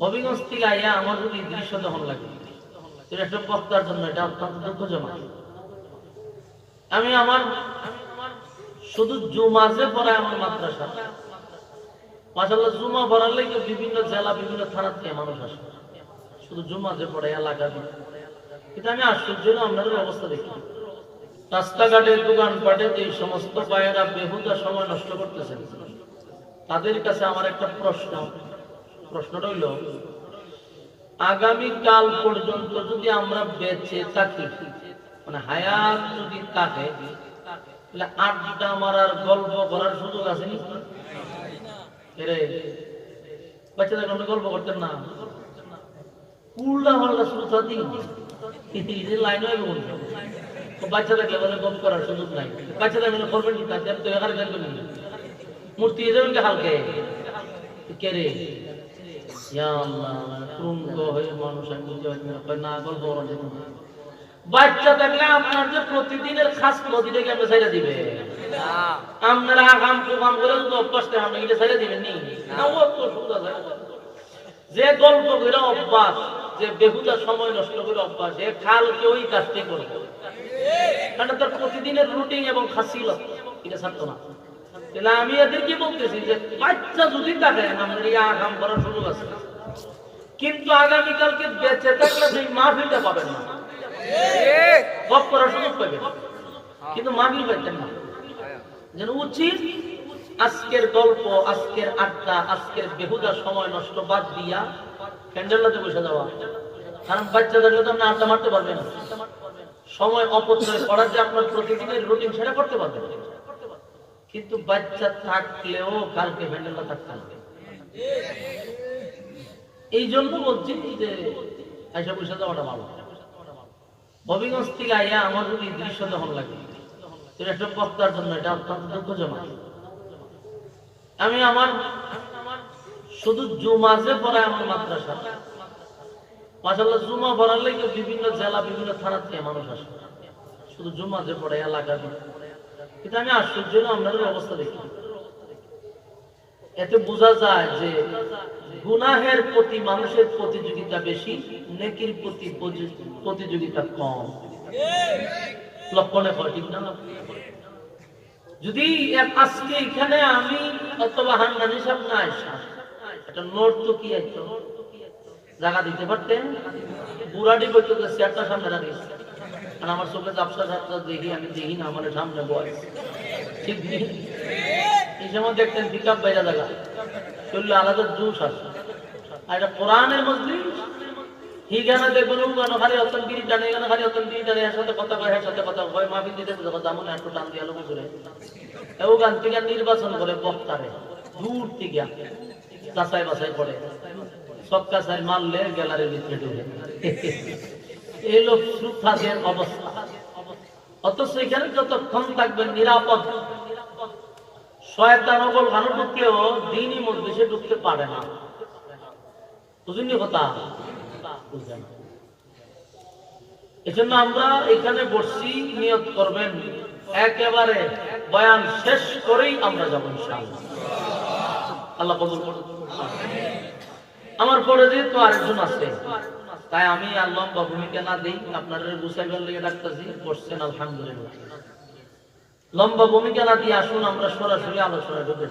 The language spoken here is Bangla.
হবিগঞ্জ থেকে আইয়া আমার যদি দৃশ্য তখন লাগে। এটা একটা বক্তার জন্য, এটা অত্যন্ত দুঃখজনক। আমি আমার শুধু জুমাজে পড়ায় আমার মাদ্রাসা। মাসাল্লাহ জুমা পড়ার লেগে বিভিন্ন জেলা, বিভিন্ন থানার থেকে মানুষ আসে। শুধু জুমাজে পড়ে এলাকা কিন্তু আমি আশ্চর্য আপনাদের অবস্থা দেখি। রাস্তাঘাটে, দোকানপাটে এই সমস্ত ভাইয়েরা বেহুদা সময় নষ্ট করতেছেন। তাদের কাছে আমার একটা প্রশ্ন প্রশ্নটা হইল আগামী কাল পর্যন্ত যদি আমরা বেঁচে থাকি মানে হায়াত যদি থাকে, তাহলে আড্ডা মারার, গল্প করার সুযোগ আছে বাচ্চাদের গল্প করতেন না। গল্প করার সুযোগ নাই। তো মূর্তি হালকে? কে রে? ইয়া আল্লাহ ক্রুঙ্গ হয়ে মানুষ আমি না গল্প করা যেত না। বাচ্চা থাকলে আপনার যে প্রতিদিনের খাস আপনি দিবে আপনারা আগাম করে অভ্যাসটা আপনি এটা দিবেন নি? না। ও তো সুবিধা যে গল্প করে অভ্যাস যে বেহুদা সময় নষ্ট করে অভ্যাস এ কালকে ওই কাজটি করবে? কারণ তার প্রতিদিনের রুটিন এবং খাসিল এটা ছাড়তো না। তাহলে আমি এদেরকে বলতেছি যে, বাচ্চা যদি থাকে আগাম করার সুযোগ আছে, কিন্তু বেঁচে থাকলে সেই মাহফিলটা পাবেন না। করার সুযোগ পাবেন। কিন্তু মাহফিল পাইতেন না। যেন উচিত আজকের গল্প, আজকের আড্ডা, আজকের বেহুদা সময় নষ্ট বাদ দিয়া প্যান্ডেলটাতে বসে যাওয়া। কারণ বাচ্চাদের তো আপনি আড্ডা মারতে পারবেন। সময় অপচয় করার যে আপনার প্রতিদিনের রুটিন, সেটা করতে পারবেন কিন্তু বাচ্চা থাকলেও কালকে প্যান্ডেলটা থাকতে হবে এই জন্য বলছি যে আইসা পয়সা যাওয়াটা ভালো। হবিগঞ্জ থেকে আইয়া আমার যদি দৃশ্য তখন লাগে এটা একটা বক্তার জন্য, এটা অত্যন্ত দুঃখজনক। আমি আমার, শুধু জুমাজে পড়ায় আমার মাদ্রাসা মাসাল্লাহ জুমা পড়ার লেগে বিভিন্ন জেলা, বিভিন্ন থানার থেকে মানুষ আসে। শুধু জুমাজে পড়ে এলাকা কিন্তু আমি আশ্চর্য আপনাদের অবস্থা দেখি। এতে বোঝা যায় যে গুনাহের প্রতি, মানুষের প্রতিযোগিতা বেশি, নেকির প্রতি প্রতি- প্রতিযোগিতা কম। লক্ষণে ঠিক না? যদি আজকে এখানে আমি অথবা হান্নানি সাহেব না আসা, একটা নোট তো কি আইতো জায়গা দিতে পারতেন? বুড়াটি তো চেয়ারটা সামনে রাখিস আর আমার চোখে জাপসা সাপসা দেখি, আমি দেখি না, আমার সামনে বয়স ঠিক এই সময় দেখতেন পিক আপ বাইরা জায়গা চললে আলাদা জুস আছে। আর এটা কোরআনের মজলিস। হি গানা দেখবেন ও গানা খালি অতন বিড়ি টানে, গানা খালি অতন বিড়ি টানে এর সাথে কথা সাথে কথা কয় টান দিয়ে গান থেকে নির্বাচন করে বক্তারে, দূর থেকে যাচাই বাছাই করে সব কাছাই মারলে গ্যালারির ভিতরে ঢুকে। অথচ এখানে যতক্ষণ থাকবেন নিরাপদ। দিনই ঢুকতে পারে না। কথা? এজন্য আমরা এখানে বসছি, নিয়ত করবেন। একেবারে বয়ান শেষ করেই আমরা যাব আল্লাহ আমার পরে তো আরেকজন আছে, তাই আমি আর লম্বা ভূমিকা না দিই আপনার গুছাইবার লেগে ডাকতেছি, বসছেন আলহামদুলিল্লাহ। লম্বা ভূমিকা না দিয়ে আসুন, আমরা সরাসরি আলোচনা ঢুকে